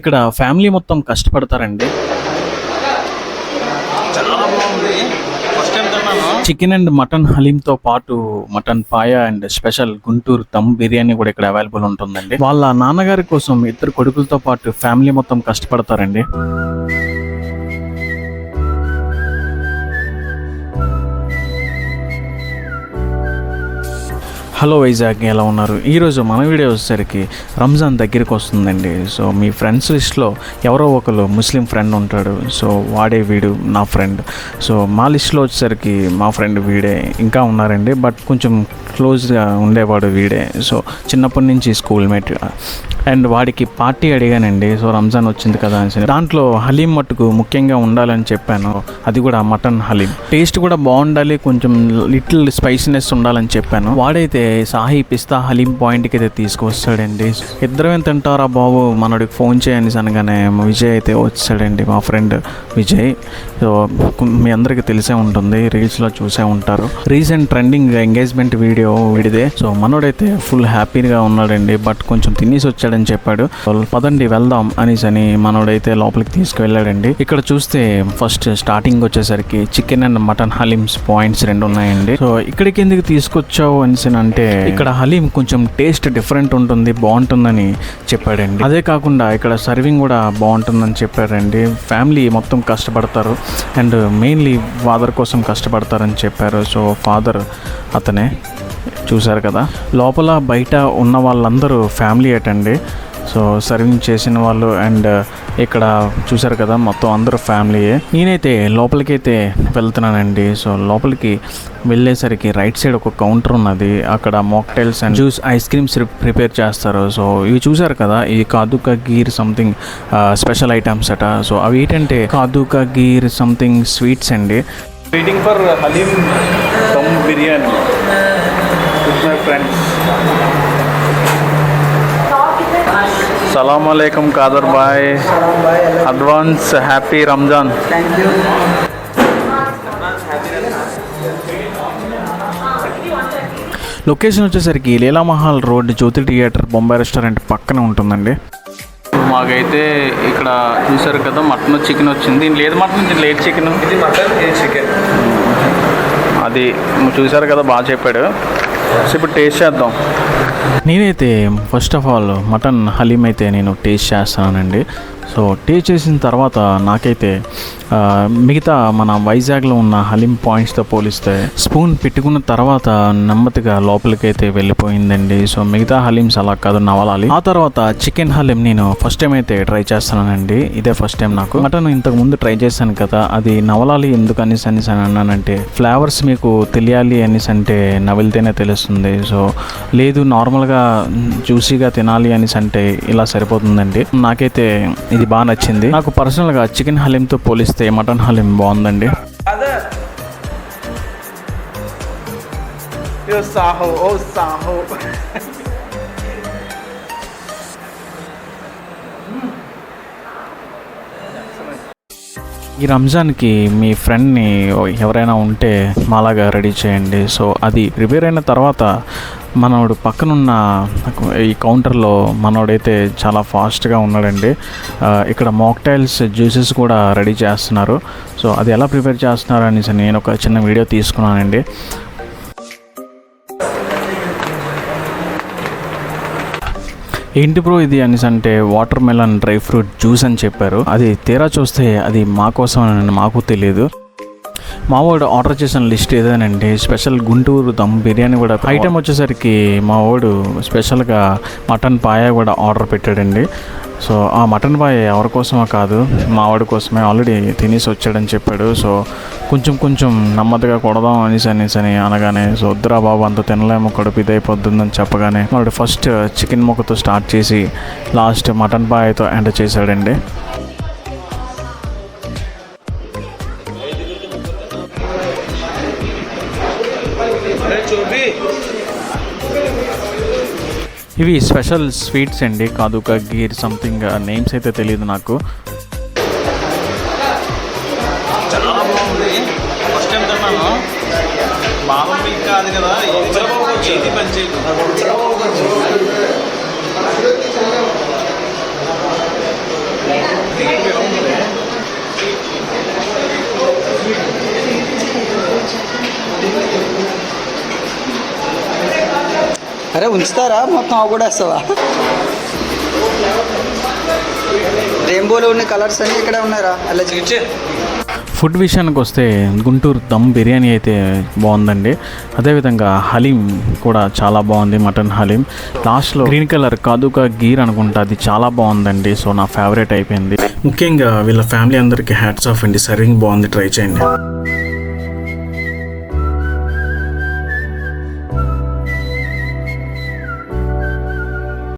ఇక్కడ ఫ్యామిలీ మొత్తం కష్టపడతారండి. చికెన్ అండ్ మటన్ హలీంతో పాటు mutton paya and special Guntur dum biryani కూడా ఇక్కడ అవైలబుల్ ఉంటుందండి. వాళ్ళ నాన్నగారి కోసం ఇద్దరు కొడుకులతో పాటు ఫ్యామిలీ మొత్తం కష్టపడతారండి. హలో వైజాగ్ ఎలా ఉన్నారు? ఈరోజు మన వీడియో వచ్చేసరికి రంజాన్ దగ్గరికి వస్తుందండి. సో మీ ఫ్రెండ్స్ లిస్ట్లో ఎవరో ఒకరు ముస్లిం ఫ్రెండ్ ఉంటాడు. సో వాడే వీడు నా ఫ్రెండ్. సో మా లిస్ట్లో వచ్చేసరికి మా ఫ్రెండ్ వీడే ఇంకా ఉన్నారండి. బట్ కొంచెం క్లోజ్గా ఉండేవాడు వీడే. సో చిన్నప్పటి నుంచి స్కూల్ మేట్ అండ్ వాడికి పార్టీ అడిగానండి సో రంజాన్ వచ్చింది కదా అని దాంట్లో హలీం మట్టుకు ముఖ్యంగా ఉండాలని చెప్పాను. అది కూడా మటన్ హలీం. టేస్ట్ కూడా బాగుండాలి కొంచెం లిటిల్ స్పైసీనెస్ ఉండాలని చెప్పాను. వాడైతే సాహి పిస్తా హలీం పాయింట్కి అయితే తీసుకొస్తాడండి. ఇద్దరం తింటారా బాబు? మనోడికి ఫోన్ చేయని అనగానే విజయ్ అయితే వచ్చాడండి మా ఫ్రెండ్ విజయ్. సో మీ అందరికీ తెలిసే ఉంటుంది రీల్స్లో చూసే ఉంటారు. రీసెంట్ ట్రెండింగ్ ఎంగేజ్మెంట్ వీడియో వీడిదే. సో మనోడైతే ఫుల్ హ్యాపీగా ఉన్నాడండి బట్ కొంచెం తినేసి వచ్చాడు వచ్చాడని చెప్పాడు. పదండి వెళ్దాం అనేసి అని మనోడైతే లోపలికి తీసుకువెళ్ళాడండి. ఇక్కడ చూస్తే ఫస్ట్ స్టార్టింగ్ వచ్చేసరికి chicken and mutton haleems points రెండు ఉన్నాయండి. సో ఇక్కడికి ఎందుకు తీసుకొచ్చావు అనేసి అంటే ఇక్కడ హలీం కొంచెం టేస్ట్ డిఫరెంట్ ఉంటుంది బాగుంటుందని చెప్పాడండి. అదే కాకుండా ఇక్కడ సర్వింగ్ కూడా బాగుంటుందని చెప్పారండి. ఫ్యామిలీ మొత్తం కష్టపడతారు అండ్ మెయిన్లీ ఫాదర్ కోసం కష్టపడతారని చెప్పారు. సో ఫాదర్ అతనే. చూశారు కదా. లోపల బయట ఉన్న వాళ్ళందరూ ఫ్యామిలీ అటండి. సో సర్వింగ్ చేసిన వాళ్ళు అండ్ ఇక్కడ చూశారు కదా మొత్తం అందరూ ఫ్యామిలీయే. నేనైతే లోపలికైతే వెళ్తున్నానండి. సో లోపలికి వెళ్ళేసరికి రైట్ సైడ్ ఒక కౌంటర్ ఉన్నది. అక్కడ mocktails and juice ice creams prepare చేస్తారు. సో ఇవి చూశారు కదా ఈ కాదుక గీర్ సంథింగ్ స్పెషల్ ఐటమ్స్ అట. సో అవి ఏంటంటే కాదుక గీర్ సంథింగ్ స్వీట్స్ అండి. వెయిటింగ్ ఫర్ హలీం దమ్ బిర్యానీ సలాం అలైకుం Khader bhai advance happy Ramzan. Location వచ్చేసరికి Leelamahal road Jyothi theatre Bombay restaurant పక్కన ఉంటుందండి. మాకైతే ఇక్కడ చూసారు కదా మటన్ చికెన్ వచ్చింది. లేదు మటన్ లేదు చికెన్. ఇది మటన్ ఇది చికెన్. అది చూసారు కదా బాగా చెప్పాడు. సో ఇప్పుడు టేస్ట్ చేద్దాం. నేనైతే first of all mutton haleem అయితే నేను టేస్ట్ చేస్తానండి. సో టేస్ట్ చేసిన తర్వాత నాకైతే మిగతా మన వైజాగ్లో ఉన్న హలీం పాయింట్స్తో పోలిస్తే స్పూన్ పెట్టుకున్న తర్వాత నెమ్మదిగా లోపలికైతే వెళ్ళిపోయిందండి. సో మిగతా హలీమ్స్ అలా కాదు నవలాలి. ఆ తర్వాత చికెన్ హలీం నేను ఫస్ట్ టైం అయితే ట్రై చేస్తానండి ఇదే ఫస్ట్ టైం నాకు. మటన్ ఇంతకు ముందు ట్రై చేశాను కదా అది నవలాలి ఎందుకు అనేసి అనేసి అని అన్నానంటే ఫ్లేవర్స్ మీకు తెలియాలి అనేసి అంటే నవిలితేనే తెలుస్తుంది. సో లేదు నార్మల్గా జ్యూసీగా తినాలి అనేసి అంటే ఇలా సరిపోతుందండి. నాకైతే ఇది బాగా నచ్చింది. నాకు పర్సనల్గా చికెన్ హలీంతో పోలిస్తే అయితే మటన్ హలీం బాగుందండి? సాహో ఓ సాహో. ఈ రంజాన్కి మీ ఫ్రెండ్ని ఎవరైనా ఉంటే మాలాగా రెడీ చేయండి. సో అది ప్రిపేర్ అయిన తర్వాత మనోడు పక్కనున్న ఈ కౌంటర్లో మనోడైతే చాలా ఫాస్ట్గా ఉన్నాడండి. ఇక్కడ మాక్టైల్స్ జ్యూసెస్ కూడా రెడీ చేస్తున్నారు. సో అది ఎలా ప్రిపేర్ చేస్తున్నారు అనేసి నేను ఒక చిన్న వీడియో తీసుకున్నానండి. ఏంటి బ్రో ఇది అనేసి అంటే watermelon dry fruit juice అని చెప్పారు. అది తీరా చూస్తే అది మా కోసం అని మాకు తెలియదు. మావాడు ఆర్డర్ చేసిన లిస్ట్ ఏదేనండి స్పెషల్ గుంటూరు దమ్ బిర్యానీ కూడా ఐటెం వచ్చేసరికి మా వాడు స్పెషల్గా మటన్ పాయ కూడా ఆర్డర్ పెట్టాడండి. సో ఆ మటన్ బాయ్ ఎవరి కోసమో కాదు మావాడి కోసమే ఆల్రెడీ తినేసి వచ్చాడని చెప్పాడు. సో కొంచెం కొంచెం నెమ్మదిగా కొడదాం అనేసి అనేసి అని అనగానే సో వద్దురా బాబు అంత తినలేము కడుపు ఇదైపోతుందని చెప్పగానే వాడు ఫస్ట్ చికెన్ ముక్కతో స్టార్ట్ చేసి లాస్ట్ మటన్ బాయ్తో ఎండ్ చేశాడండి. ఇవి స్పెషల్ స్వీట్స్ అండి. కాదుక గీర్ సంథింగ్ నేమ్స్ అయితే తెలియదు నాకు. చాలా బాగుంది. ఫస్ట్ టైం తిన్నాను. బాదం మిల్క్ కాదు కదా ఏది అరే ఉంచుతారా? మొత్తం అవి కూడా వేస్తావా? రెయిన్బోలో ఉన్న కలర్స్ అన్నీ ఇక్కడే ఉన్నారా అలా చూచే ఫుడ్ విషయానికి వస్తే గుంటూరు దమ్ బిర్యానీ అయితే బాగుందండి. అదేవిధంగా హలీం కూడా చాలా బాగుంది మటన్ హలీం. లాస్ట్లో గ్రీన్ కలర్ కాదుక గీర్ అనుకుంటా అది చాలా బాగుందండి. సో నా ఫేవరెట్ అయిపోయింది. ముఖ్యంగా వీళ్ళ ఫ్యామిలీ అందరికీ హ్యాట్స్ ఆఫ్ అండి. సర్వింగ్ బాగుంది ట్రై చేయండి.